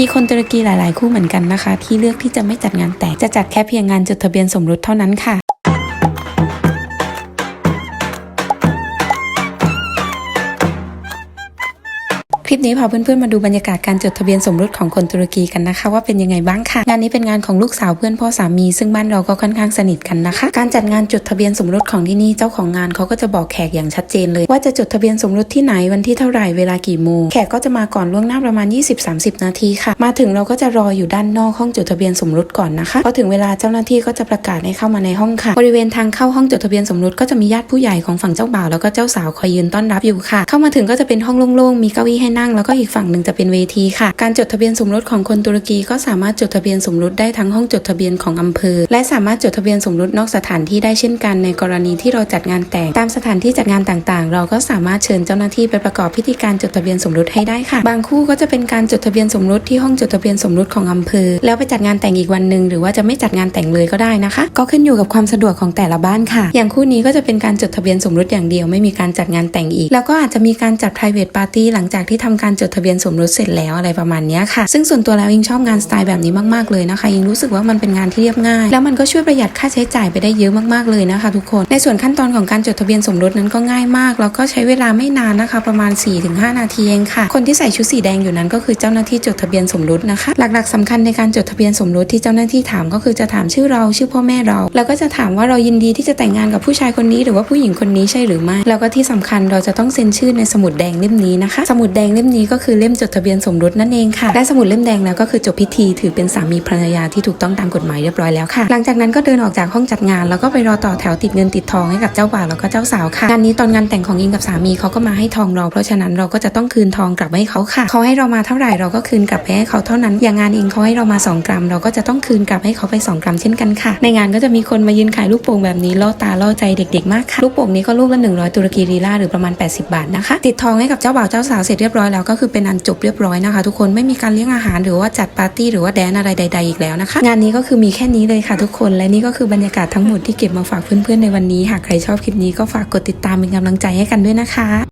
มีคนตุรกีหลาย ๆ คู่เหมือนกันนะคะ ที่เลือกที่จะไม่จัดงานแต่งจะจัดแค่เพียงงานจดทะเบียนสมรสเท่านั้นค่ะ ลิปนี้พาเพื่อนๆมาดูบรรยากาศการจดทะเบียนสมรสของคนตุรกีกันนะคะ ว่าเป็นยังไงบ้างค่ะงานนี้เป็นงานของลูกสาวเพื่อนพ่อสามี ซึ่งบ้านเราก็ค่อนข้างสนิทกันนะคะ การจัดงานจดทะเบียนสมรสของที่นี่เจ้าของงานเขาก็จะบอกแขกอย่างชัดเจนเลย ว่าจะจดทะเบียนสมรสที่ไหนวันที่เท่าไหร่เวลากี่โมงแขกก็จะมาก่อนล่วงหน้าประมาณ 20-30 นาทีค่ะ มาถึงเราก็จะรออยู่ด้านนอกห้องจดทะเบียนสมรสก่อนนะคะพอถึงเวลาเจ้าหน้าที่ก็จะประกาศให้เข้ามาในห้องค่ะบริเวณทางเข้าห้องจดทะเบียนสมรสก็จะมีญาติผู้ใหญ่ของฝั่งเจ้าบ่าวแล้วก็เจ้าสาวคอยยืนต้อนรับอยู่ค่ะ เข้ามาถึงก็จะเป็นห้องโล่งๆมีเก้าอี้ให้นั่งแล้วก็อีกฝั่งหนึ่งจะเป็นเวทีค่ะ การจดทะเบียนสมรสของคนตุรกีก็สามารถจดทะเบียนสมรสได้ทั้งห้องจดทะเบียนของอำเภอ และสามารถจดทะเบียนสมรสนอกสถานที่ได้เช่นกันในกรณีที่เราจัดงานแต่งตามสถานที่จัดงานต่างๆ เราก็สามารถเชิญเจ้าหน้าที่ไปประกอบพิธีการจดทะเบียนสมรสให้ได้ค่ะ บางคู่ก็จะเป็นการจดทะเบียนสมรสที่ห้องจดทะเบียนสมรสของอำเภอ แล้วไปจัดงานแต่งอีกวันหนึ่งหรือว่าจะไม่จัดงานแต่งเลยก็ได้นะคะ ก็ขึ้นอยู่กับความสะดวกของแต่ละบ้านค่ะ อย่างคู่นี้ก็จะเป็นการจดทะเบียนสมรสอย่างเดียวไม่มีการจัดงานแต่งอีก แล้วก็อาจจะมีการจัด private party หลังจากที่ทำการจดทะเบียนสมรสเสร็จแล้วอะไรประมาณนี้ค่ะ ซึ่งส่วนตัวแล้วยิงชอบงานสไตล์แบบนี้มากๆเลยนะคะยิงรู้สึกว่ามันเป็นงานที่เรียบง่าย แล้วมันก็ช่วยประหยัดค่าใช้จ่ายไปได้เยอะมากๆเลยนะคะ ทุกคนในส่วนขั้นตอนของการจดทะเบียนสมรสนั้นก็ง่ายมาก แล้วก็ใช้เวลาไม่นานนะคะ ประมาณ 4-5 นาทีเองค่ะ คนที่ใส่ชุดสีแดงอยู่นั้นก็คือเจ้าหน้าที่จดทะเบียนสมรสนะคะ หลักๆสำคัญในการจดทะเบียนสมรสที่เจ้าหน้าที่ถามก็คือจะถามชื่อเราชื่อพ่อแม่เรา แล้วก็จะถามว่าเรายินดีที่จะแต่งงานกับผู้ชายคนนี้ หรือว่าผู้หญิงคนนี้ใช่หรือไม่แล้วก็ที่สำคัญเราจะต้องเซ็นชื่อในสมุดแดงเล่มนี้นะคะ สมุดแดงเล่มนี้ก็คือเล่มจดทะเบียนสมรสนั่นเองค่ะได้สมุดเล่มแดงแล้วก็คือจบพิธีถือเป็นสามีภรรยาที่ถูกต้องตามกฎหมายเรียบร้อยแล้วค่ะ หลังจากนั้นก็เดินออกจากห้องจัดงาน แล้วก็ไปรอต่อแถวติดเงินติดทองให้กับเจ้าบ่าวแล้วก็เจ้าสาวค่ะงานนี้ตอนงานแต่งของอิงกับสามีเขาก็มาให้ทองเราเพราะฉะนั้นเราก็จะต้องคืนทองกลับให้เขาค่ะเขาให้เรามาเท่าไหร่เราก็คืนกลับไปให้เขาเท่านั้น อย่างงานอิงเขาให้เรามา 2 กรัม เราก็จะต้องคืนกลับให้เขาไป 2 กรัมเช่นกันค่ะ ในงานก็จะมีคนมายืนขายลูกโป่งแบบนี้ล่อตาล่อใจเด็กๆมากค่ะลูกโป่งนี้ก็ลูกละ100ตุรกีลีลาหรือประมาณ 80 บาทนะคะติดทองให้กับเจ้าบ่าวเจ้าสาวเสร็จเรียบร้อยแล้วก็คือเป็นอันจบเรียบร้อยนะคะ ทุกคนไม่มีการเลี้ยงอาหารหรือว่าจัดปาร์ตี้หรือว่าแดนอะไรใด ๆ อีกแล้วนะคะ งานนี้ก็คือมีแค่นี้เลยค่ะทุกคนและนี่ก็คือบรรยากาศทั้งหมดที่เก็บมาฝากเพื่อนๆในวันนี้ หากใครชอบคลิปนี้ก็ฝากกดติดตามเป็นกำลังใจให้กันด้วยนะคะ